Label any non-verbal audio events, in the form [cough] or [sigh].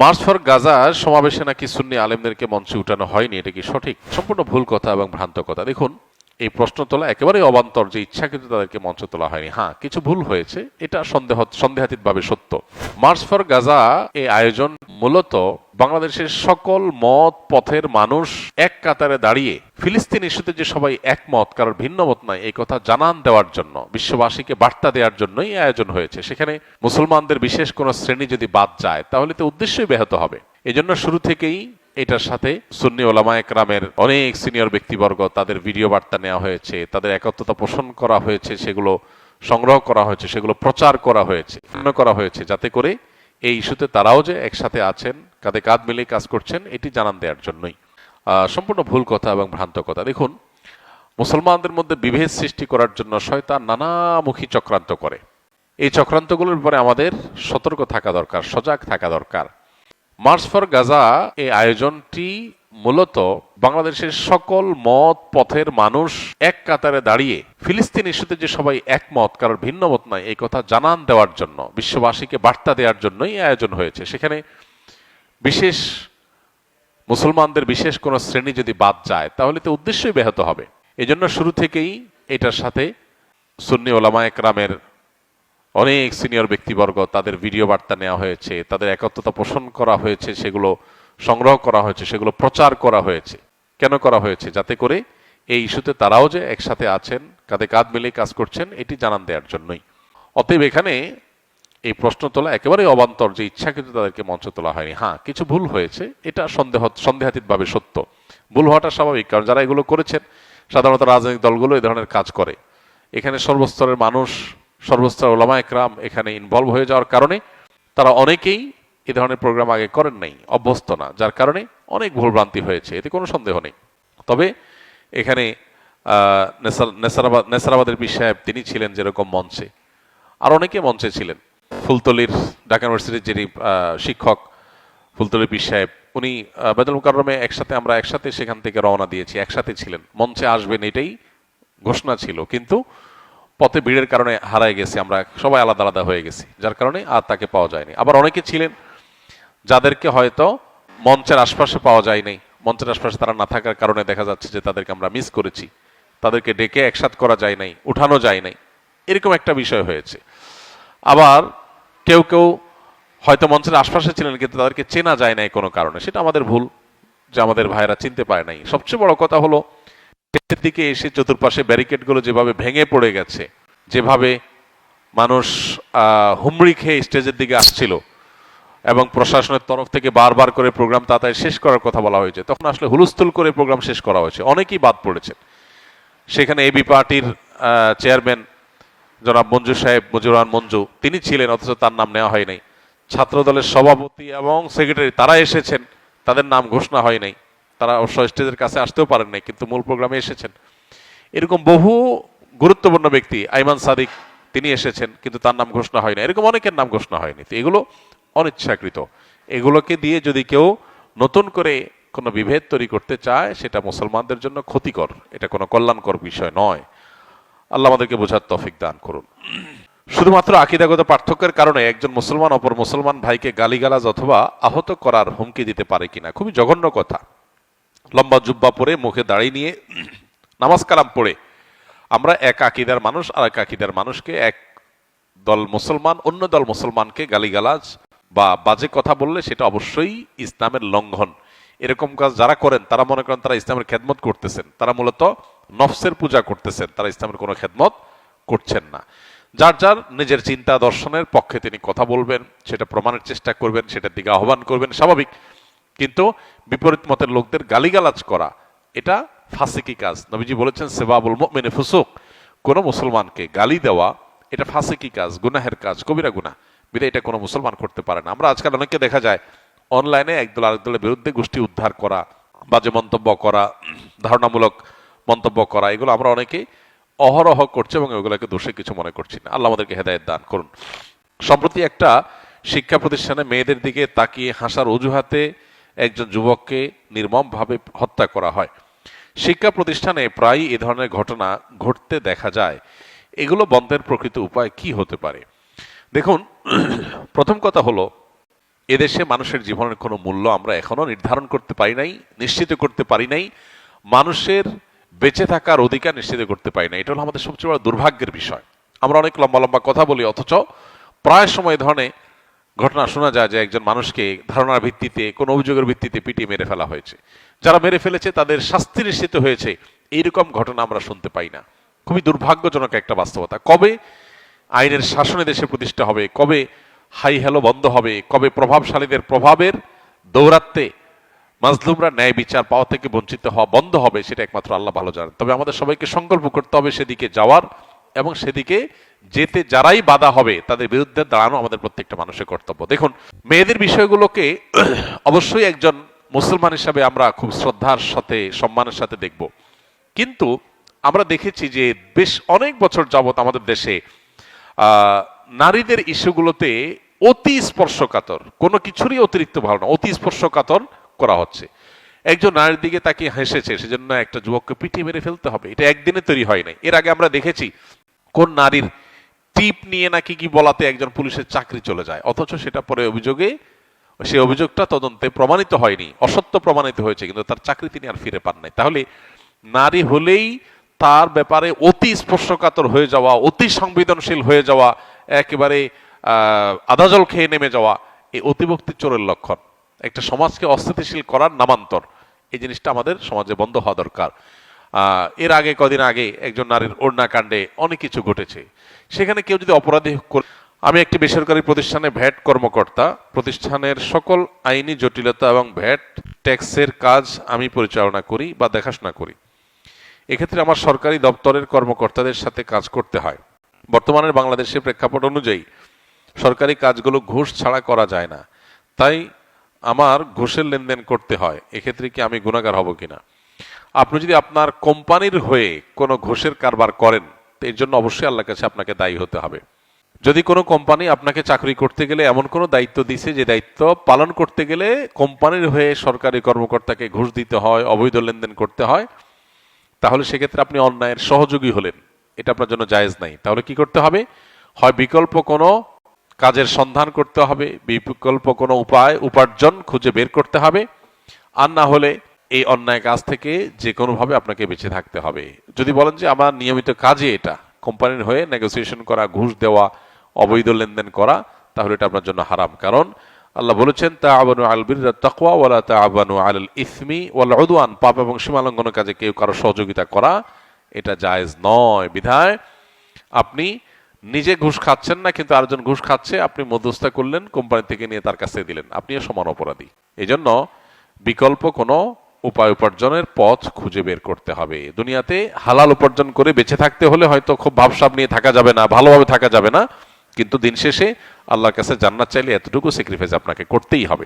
March for Gaza সমাবেশে নাকি সুন্নি আলেমদেরকে মঞ্চে উঠানো হয়নি, এটা কি সঠিক? সম্পূর্ণ ভুল কথা এবং ভ্রান্ত কথা। দেখুন এই প্রশ্ন তোলা একেবারেই অবান্তর যে ইচ্ছাকৃত তাদেরকে মঞ্চ তোলা হয়নি। হ্যাঁ কিছু ভুল হয়েছে, এটা সন্দেহ, সন্দেহাতীতভাবে সত্য। মার্চ ফর গাজা এই আয়োজন মূলত বাংলাদেশের সকল মত, পথের মানুষ এক কাতারে দাঁড়িয়ে ফিলিস্তিন ইস্যুতে যে সবাই একমত, কারোর ভিন্ন মত নাই, এই কথা জানান দেওয়ার জন্য, বিশ্ববাসীকে বার্তা দেওয়ার জন্যই আয়োজন হয়েছে। সেখানে মুসলমানদের বিশেষ কোনো শ্রেণি যদি বাদ যায়, তাহলে তো উদ্দেশ্যই ব্যাহত হবে। এজন্য শুরু থেকেই এটার সাথে সুন্নি ওলামা একরামের অনেক সিনিয়র ব্যক্তিবর্গ তাদের ভিডিও বার্তা নেওয়া হয়েছে, তাদের একত্রতা পোষণ করা হয়েছে, সেগুলো সংগ্রহ করা হয়েছে, সেগুলো প্রচার করা হয়েছে করা হয়েছে, যাতে করে এই ইস্যুতে তারাও যে একসাথে আছেন, কাঁধে কাঁধ মিলে কাজ করছেন, এটি জানান দেওয়ার জন্যই। সম্পূর্ণ ভুল কথা এবং ভ্রান্ত কথা দেখুন, মুসলমানদের মধ্যে বিভেদ সৃষ্টি করার জন্য শয়তান নানামুখী চক্রান্ত করে। এই চক্রান্তগুলোর উপরে আমাদের সতর্ক থাকা দরকার, সজাগ থাকা দরকার। মার্চ ফর গাজা এই আয়োজনটি মূলত বাংলাদেশের সকল মত পথের মানুষ এক কাতারে দাঁড়িয়ে ফিলিস্তিন ইস্যুতে যে সবাই একমত, কারোর ভিন্ন মত নাই এই কথা জানান দেওয়ার জন্য, বিশ্ববাসীকে বার্তা দেওয়ার জন্যই আয়োজন হয়েছে। সেখানে বিশেষ মুসলমানদের বিশেষ কোনো শ্রেণি যদি বাদ যায়, তাহলে তো উদ্দেশ্যই ব্যাহত হবে। এজন্য শুরু থেকেই এটার সাথে সুন্নি ওলামা একরামের অনেক সিনিয়র ব্যক্তিবর্গ তাদের ভিডিও বার্তা নেওয়া হয়েছে, তাদের একত্রতা পোষণ করা হয়েছে, সেগুলো সংগ্রহ করা হয়েছে, সেগুলো প্রচার করা হয়েছে। কেন করা হয়েছে? যাতে করে এই ইস্যুতে তারাও যে একসাথে আছেন, কাঁধে কাঁধ মিলে কাজ করছেন, এটি জানান দেওয়ার জন্যই। অতএব এখানে এই প্রশ্ন তোলা একেবারেই অবান্তর যে ইচ্ছা কিন্তু তাদেরকে মঞ্চ তোলা হয়নি। হ্যাঁ কিছু ভুল হয়েছে, এটা সন্দেহ, সন্দেহাতীতভাবে সত্য। ভুল হওয়াটা স্বাভাবিক, কারণ যারা এগুলো করেছেন, সাধারণত রাজনৈতিক দলগুলো এই ধরনের কাজ করে। এখানে সর্বস্তরের মানুষ সর্বস্তর ওলামা একরাম এখানে ইনভলভ হয়ে যাওয়ার কারণে তারা অনেকেই এ ধরনের প্রোগ্রাম আগে করেন নাই, অভ্যস্ত না, যার কারণে অনেক ভুলভ্রান্তি হয়েছে, এতে কোনো সন্দেহ নেই। তবে এখানে নেসারাবাদ, নেসারাবাদের পীর সাহেব তিনি ছিলেন যেরকম মঞ্চে। আর অনেকে মঞ্চে ছিলেন। ফুলতলির ঢাকা ইউনিভার্সিটির যিনি শিক্ষক ফুলতলি পীর সাহেব, উনি বেদুল মুকাররমে একসাথে আমরা একসাথে সেখান থেকে রওনা দিয়েছি, একসাথে ছিলেন। মঞ্চে আসবেন এটাই ঘোষণা ছিল। কিন্তু পথে ভিড়ের কারণে হারায় গেছি, আমরা সবাই আলাদা আলাদা হয়ে গেছি, যার কারণে আর তাকে পাওয়া যায়নি। আবার অনেকে ছিলেন যাদেরকে হয়তো মঞ্চের আশপাশে পাওয়া যায় নাই মঞ্চের আশপাশে তারা না থাকার কারণে দেখা যাচ্ছে যে তাদেরকে আমরা মিস করেছি, তাদেরকে ডেকে একসাথ করা যায় নাই, উঠানো যায় নাই, এরকম একটা বিষয় হয়েছে। আবার কেউ কেউ হয়তো মঞ্চের আশপাশে ছিলেন কিন্তু তাদেরকে চেনা যায় নাই কোনো কারণে, সেটা আমাদের ভুল, যে আমাদের ভাইরা চিনতে পারে নাই। সবচেয়ে বড় কথা হলো শেষের দিকে এসে চতুর্পাশে ব্যারিকেডগুলো যেভাবে ভেঙে পড়ে গেছে, যেভাবে মানুষ হুমড়ি খেয়ে স্টেজের দিকে আসছিল এবং প্রশাসনের তরফ থেকে বারবার করে প্রোগ্রাম তাড়াতাড়ি শেষ করার কথা বলা হয়েছে। তখন আসলে হুলস্থুল করে প্রোগ্রাম শেষ করা হয়েছে। অনেকেই বাদ পড়েছেন। সেখানে এবি পার্টির চেয়ারম্যান জনাব মঞ্জু সাহেব মুজিবুর রহমান মঞ্জু, তিনি ছিলেন, অথচ তার নাম নেওয়া হয় নাই। ছাত্র দলের সভাপতি এবং সেক্রেটারি, তারা এসেছেন, তাদের নাম ঘোষণা হয় নাই। তারা অবশ্য স্টেজের কাছে আসতেও পারেন নাই, কিন্তু মূল প্রোগ্রামে এসেছেন। এরকম বহু গুরুত্বপূর্ণ ব্যক্তি, আইমান সাদিক, তিনি এসেছেন, কিন্তু তার নাম ঘোষণা হয় না এরকম অনেকের নাম ঘোষণা হয়নি। তো এগুলো অনিচ্ছাকৃত। এগুলোকে দিয়ে যদি কেউ নতুন করে কোনো বিভেদ তৈরি করতে চায়, সেটা মুসলমানদের জন্য ক্ষতিকর। এটা কোনো কল্যাণকর বিষয় নয়। আল্লাহ আমাদেরকে বোঝার তফিক দান করুন। শুধুমাত্র আকিদাগত পার্থক্যের কারণে একজন মুসলমান অপর মুসলমান ভাইকে গালিগালাজ অথবা আহত করার হুমকি দিতে পারে কিনা, খুবই জঘন্য কথা। লম্বা জুব্বা পরে মুখে দাড়ি নিয়ে নামাজ কালাম পড়ে। আমরা এক আকিদার মানুষ, আর এক আকিদার মানুষকে এক দল মুসলমান, অন্য দল মুসলমানকে গালিগালাজ বা বাজে কথা বললে সেটা অবশ্যই ইসলামের লঙ্ঘন। এরকম কাজ যারা করেন, তারা মনে করেন তারা ইসলামের খেদমত করতেছেন। তারা মূলত নফসের পূজা করতেছেন, তারা ইসলামের কোনো খেদমত করছেন না। যার যার নিজের চিন্তা দর্শনের পক্ষে তিনি কথা বলবেন, সেটা প্রমাণের চেষ্টা করবেন, সেটার দিকে আহ্বান করবেন, স্বাভাবিক। কিন্তু বিপরীত মতের লোকদের গালিগালাজ করা, এটা ফাসিকি কাজ। নবীজি বলেছেন, সেবাবুল মেনে ফুসুক। কোনো মুসলমানকে গালি দেওয়া, এটা ফাসিকি কাজ, গুনাহের কাজ, কবিরা গুনাহ। বিধে এটা কোনো মুসলমান করতে পারে না। আমরা আজকাল অনেককে দেখা যায়, অনলাইনে একদল আরেক দলের বিরুদ্ধে গোষ্ঠী উদ্ধার করা, বাজে মন্তব্য করা, ধারণামূলক মন্তব্য করা, এগুলো আমরা অনেকেই অহরহ করছি এবং এগুলোকে দোষে কিছু মনে করছি না। আল্লাহ আমাদেরকে হেদায়ত দান করুন। সম্প্রতি একটা শিক্ষা প্রতিষ্ঠানে মেয়েদের দিকে তাকিয়ে হাসার অজুহাতে একজন যুবককে নির্মমভাবে হত্যা করা হয়। শিক্ষা প্রতিষ্ঠানে প্রায় এ ধরনের ঘটনা ঘটতে দেখা যায়। এগুলো বন্ধের প্রকৃত উপায় কি হতে পারে? দেখুন, প্রথম কথা হলো, এদেশে মানুষের জীবনের কোনো মূল্য আমরা এখনও নির্ধারণ করতে পারি নাই, নিশ্চিত করতে পারি নাই। মানুষের বেঁচে থাকার অধিকার নিশ্চিত করতে পারি না এটা হলো আমাদের সবচেয়ে বড় দুর্ভাগ্যের বিষয়। আমরা অনেক লম্বা লম্বা কথা বলি, অথচ প্রায় সময় ধরনের ঘটনা শোনা যায় যে একজন মানুষকে ধারণার ভিত্তিতে, কোনো অভিযোগের ভিত্তিতে পিটিয়ে মেরে ফেলা হয়েছে। যারা মেরে ফেলেছে তাদের শাস্তি নিশ্চিত হয়েছে। এইরকম ঘটনা আমরা শুনতে পাই না। খুবই দুর্ভাগ্যজনক একটা বাস্তবতা। কবে আইনের শাসনে দেশে প্রতিষ্ঠা হবে? কবে হাই হ্যালো বন্ধ হবে? কবে প্রভাবশালীদের প্রভাবের দৌরাত্মে মাজলুমরা ন্যায় বিচার পাওয়া থেকে বঞ্চিত হওয়া বন্ধ হবে, সেটা একমাত্র আল্লাহ ভালো জানেন। তবে আমাদের সবাইকে সংকল্প করতে হবে সেদিকে যাওয়ার এবং সেদিকে যেতে যারাই বাধা হবে, তাদের বিরুদ্ধে দাঁড়ানো আমাদের প্রত্যেকটা মানুষের কর্তব্য। দেখুন, মেয়েদের বিষয়গুলোকে [clears throat] অবশ্যই একজন মুসলমান হিসাবে আমরা খুব শ্রদ্ধার সাথে, সম্মানের সাথে দেখব। কিন্তু আমরা দেখেছি যে বেশ অনেক বছর যাবত আমাদের দেশে নারীদের ইস্যুগুলোতে অতি স্পর্শকাতর, কোনো কিছুরই অতিরিক্ত ভালো না, অতি স্পর্শকাতর করা হচ্ছে। একজন নারীর দিকে তাকে হেসেছে, সেজন্য একটা যুবককে পিটিয়ে মেরে ফেলতে হবে, এটা একদিনে তৈরি হয় নাই। এর আগে আমরা দেখেছি কোন নারীর টিপ নিয়ে নাকি কি বলাতে একজন পুলিশের চাকরি চলে যায়? অথচ সেটা পরে অভিযোগে, সেই অভিযোগটা তদন্তে প্রমাণিত হয়নি। অসত্য প্রমাণিত হয়েছে, কিন্তু তার চাকরি তিনি আর ফিরে পান নাই তাহলে নারী হলেই তার ব্যাপারে অতি স্পর্শকাতর হয়ে যাওয়া, অতি সংবেদনশীল হয়ে যাওয়া, একেবারে আদাজল খেয়ে নেমে যাওয়া, এই অতিভক্তি চোরের লক্ষণ। একটা সমাজকে অস্থিতিশীল করার নামান্তর, এই জিনিসটা আমাদের সমাজে বন্ধ হওয়া দরকার। এর আগে, কদিন আগে একজন নারীর ওড়নাকাণ্ডে অনেক কিছু ঘটেছে। সেখানে কেউ যদি অপরাধী করে- আমি একটি বেসরকারি প্রতিষ্ঠানে ভ্যাট কর্মকর্তা। প্রতিষ্ঠানের সকল আইনি জটিলতা এবং ভ্যাট ট্যাক্সের কাজ আমি পরিচালনা করি বা দেখাশোনা করি। এক্ষেত্রে আমার সরকারি দপ্তরের কর্মকর্তাদের সাথে কাজ করতে হয়। বর্তমানের বাংলাদেশের প্রেক্ষাপট অনুযায়ী সরকারি কাজগুলো ঘুষ ছাড়া করা যায় না। তাই আমার ঘুষের লেনদেন করতে হয়। এক্ষেত্রে কি আমি গুণাগার হব কিনা? আপনি যদি আপনার কোম্পানির হয়ে কোনো ঘুষের কারবার করেন এর জন্য অবশ্যই আল্লাহর কাছে আপনাকে দায়ী হতে হবে। যদি কোনো কোম্পানি আপনাকে চাকরি করতে গেলে এমন কোনো দায়িত্ব দিছে যে দায়িত্ব পালন করতে গেলে কোম্পানির হয়ে সরকারি কর্মকর্তাকে ঘুষ দিতে হয়, অবৈধ লেনদেন করতে হয়, তাহলে সেক্ষেত্রে আপনি অন্যায়ের সহযোগী হলেন। এটা আপনার জন্য জায়েজ নাই। তাহলে কি করতে হবে? হয় বিকল্প কোনো কাজের সন্ধান করতে হবে, বিকল্প কোনো উপায়, উপার্জন খুঁজে বের করতে হবে। আর না হলে এই অন্যায় কাজ থেকে যে কোনোভাবে আপনাকে বেঁচে থাকতে হবে। যদি বলেন যে আমার নিয়মিত কাজে এটা, কোম্পানির হয়ে নেগোসিয়েশন করা, ঘুষ দেওয়া, অবৈধ লেনদেন করা, তাহলে এটা আপনার জন্য হারাম। কারণ আল্লাহ বলেছেন তা আবানু আল বীর তাকওয়া ওয়ালা তা আবানু আল ইসমি ওয়াল উদওয়ান। পাপ এবং সীমালঙ্ঘনের কাজে কেউ কারও সহযোগিতা করা, এটা জায়েজ নয়। বিধায় আপনি নিজে ঘুষ খাচ্ছেন না, কিন্তু আরেকজন ঘুষ খাচ্ছে, আপনি মধ্যস্থা করলেন, কোম্পানি থেকে নিয়ে তার কাছে দিলেন। আপনিও সমান অপরাধী। এই জন্য বিকল্প কোনো উপায় উপার্জনের পথ খুঁজে বের করতে হবে। দুনিয়াতে হালাল উপার্জন করে বেঁচে থাকতে হলে হয়তো খুব ভাবসাব নিয়ে থাকা যাবে না, ভালোভাবে থাকা যাবে না। কিন্তু দিন শেষে আল্লাহর কাছে জান্নাত চাইলে এতটুকু স্যাক্রিফাইস আপনাকে করতেই হবে।